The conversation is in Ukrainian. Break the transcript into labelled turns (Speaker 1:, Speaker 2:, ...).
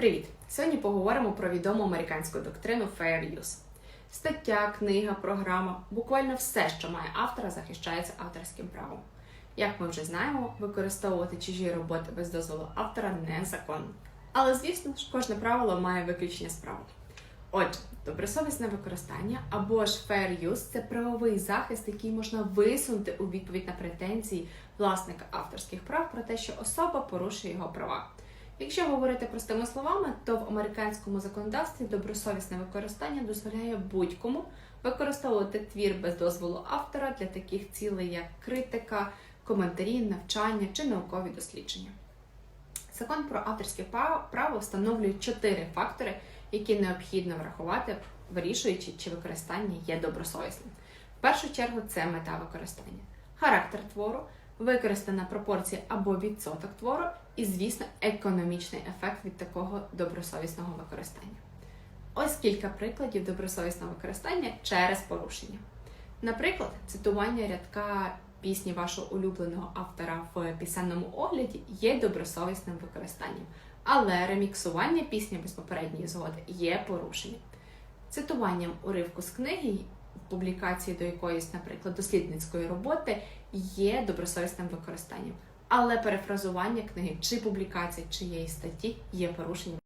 Speaker 1: Привіт! Сьогодні поговоримо про відому американську доктрину Fair Use. Стаття, книга, програма буквально все, що має автора, захищається авторським правом. Як ми вже знаємо, використовувати чужі роботи без дозволу автора незаконно. Але звісно ж, кожне правило має виключення з правил. Отже, добросовісне використання або ж fair use – це правовий захист, який можна висунути у відповідь на претензії власника авторських прав про те, що особа порушує його права. Якщо говорити простими словами, то в американському законодавстві добросовісне використання дозволяє будь-кому використовувати твір без дозволу автора для таких цілей, як критика, коментарі, навчання чи наукові дослідження. Закон про авторське право встановлює чотири фактори, які необхідно врахувати, вирішуючи, чи використання є добросовісним. В першу чергу це мета використання, характер твору, використана пропорція або відсоток твору, і, звісно, економічний ефект від такого добросовісного використання. Ось кілька прикладів добросовісного використання через порушення. Наприклад, цитування рядка пісні вашого улюбленого автора в пісенному огляді є добросовісним використанням, але реміксування пісні без попередньої згоди є порушенням. Цитуванням уривку з книги публікації до якоїсь, наприклад, дослідницької роботи є добросовісним використанням, але перефразування книги чи публікації чиєї статті є порушенням.